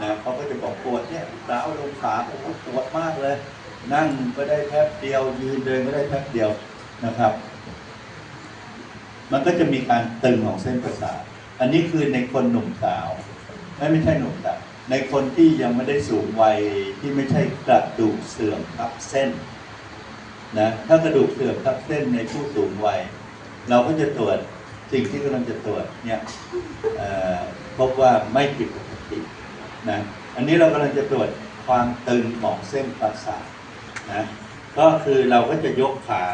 นะเขาก็จะบอกปวดเนี่ยร้าวลงขาโอ้โปวดมากเลย นั่งก็ได้แป๊บเดียว ยืนเดินก็ได้แป๊บเดียวนะครับ มันก็จะมีการตึงของเส้นประสาทอันนี้คือในคนหนุ่มสาวไม่ไม่ใช่หนุ่มสาวในคนที่ยังไม่ได้สูงวัยที่ไม่ใช่กระดูกเสื่อมทับเส้นนะถ้ากระดูกเสื่อมทับเส้นในผู้สูงวัย เราก็จะตรวจสิ่งที่กำลังจะตรวจเนี่ยพบว่าไม่ผิดปกติ นะอันนี้เรากำลังจะตรวจความตึงของเส้นประสาทนะก็คือเราก็จะยกขา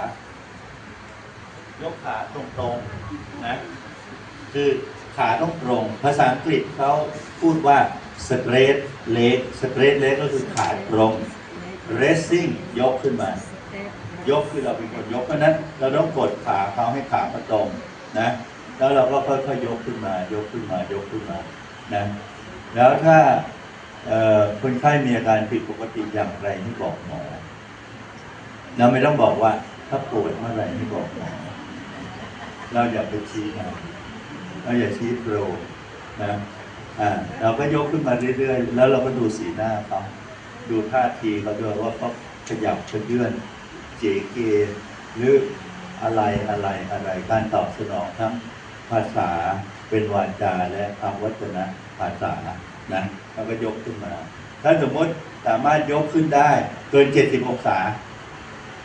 ยกขาตรงๆนะคือขาต้องตรง ภาษาอังกฤษเขาพูดว่า straight leg straight leg ก็คือขาตรง raising ยกขึ้นมา ยกคือเราเป็นคนยกเพราะนั้น เราต้องกดขาเขาให้ขาเขาตรงนะแล้วเราก็ค่อยๆยกขึ้นมายกขึ้นมายกขึ้นมานะ แล้วถ้าคนไข้มีอาการผิดปกติอย่างไรให้บอกหมอเราไม่ต้องบอกว่าถ้าปวดเมื่อไรให้บอกหมอเราอย่าไปชี้นะเราอย่าชี้โปรนะอ่าเราก็ยกขึ้นมาเรื่อยๆ แล้วเราก็ดูสีหน้าเขาดูท่าทีเขาด้วยว่าเขาขยับขยื่นเจเกหรืออะไรอะไรอะไรการตอบสนองทั้งภาษาเป็นวาจาและคำวัจนะภาษานะเราก็ยกขึ้นมา ถ้าสมมติสามารถยกขึ้นได้ เกิน70องศา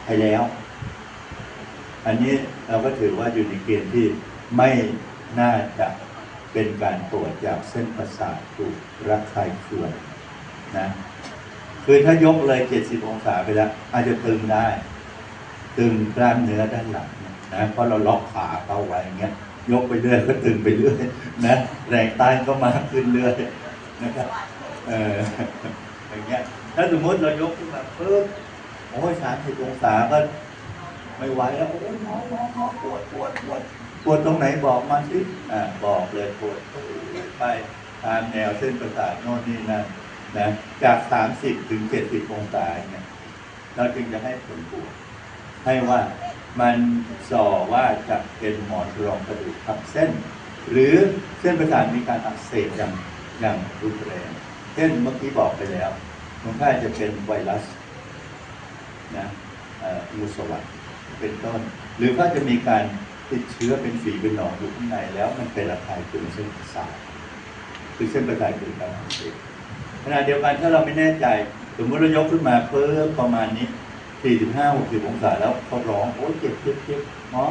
ไปแล้ว อันนี้เราก็ถือว่าอยู่ในเกณฑ์ที่ไม่น่าจะเป็นการปวดจากเส้นประสาทถูกระคายเคืองนะคือถ้ายกเลย 70 องศาไปแล้ว อาจจะตึงได้ ตึงกล้ามเนื้อด้านหลังนะเพราะเราล็อกขาเขาไว้อย่างเงี้ย ยกไปเรื่อยก็ตึงไปเรื่อยนะแรงต้านก็มากขึ้นเรื่อยนะครับเอออย่างเงี้ยถ้าสมมติเรายกขึ้นมาปึ๊บโอ้ยสามสิบองศาก็ไม่ไหวแล้วโอ้ยหมอหมอหมอปวดปวดปวดปวดตรงไหนบอกมาสิอ่าบอกเลยปวดไปตามแนวเส้นประสาทโน่นนี่นั่นนะจากสามสิบถึงเจ็ดสิบองศาเนี่ยเราจึงจะให้ผลปวดให้ว่า มันส่อว่าจะเป็นหมอนรองกระดูกทับเส้น หรือเส้นประสาทมีการอักเสบอย่างอย่างรุนแรงเช่นเมื่อกี้บอกไปแล้วคนไข้จะเป็นไวรัสนะยูสวัสด์เป็นต้น หรือก็จะมีการติดเชื้อเป็นฝีเป็นหนองอยู่ข้างในแล้วมันเป็นระคายเคืองเส้นประสาทคือเส้นประสาทเกิดการอักเสบขณะเดียวกันถ้าเราไม่แน่ใจสมมติเรายกขึ้นมาเพิ่มประมาณนี้ 45 60องศาแล้วเขาร้องโอ้ยเจ็บเจ็บเจ็บหมอ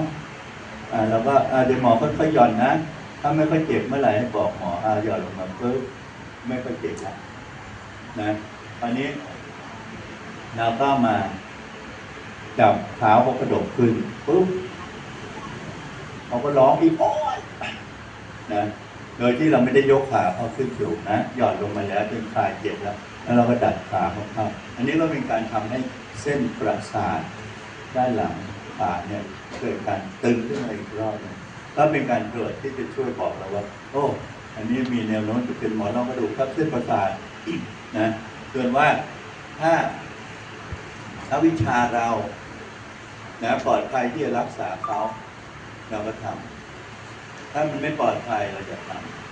อ่าเราก็อ่าเดี๋ยวหมอค่อยๆหย่อนนะ ถ้าไม่ค่อยเจ็บเมื่อไหร่ให้บอกหมออ่าหย่อนลงมาเพิ่มไม่ค่อยเจ็บแล้วนะตอนนี้เราก็มาจับเท้าเขากระดกขึ้นปุ๊บเขาก็ร้องอีกโอ๊ยนะโดยที่เราไม่ได้ยกขาเขาขึ้นสูงนะหย่อนลงมาแล้วจนคลายเจ็บแล้ว แล้วเราก็ดัดขาเขาเขาอันนี้ก็เป็นการทำให้เส้นประสาทด้านหลังขาเนี่ยเกิดการตึงขึ้นมาอีกรอบนึงก็เป็นการตรวจที่จะช่วยบอกเราว่า โอ้ อันนี้มีแนวโน้มจะเป็นหมอนรองกระดูกทับเส้นประสาทนะส่วนว่าถ้าถ้าวิชาเรานะปลอดภัยที่จะรักษาเขาเราก็ทำถ้ามันไม่ปลอดภัยเราจะทำ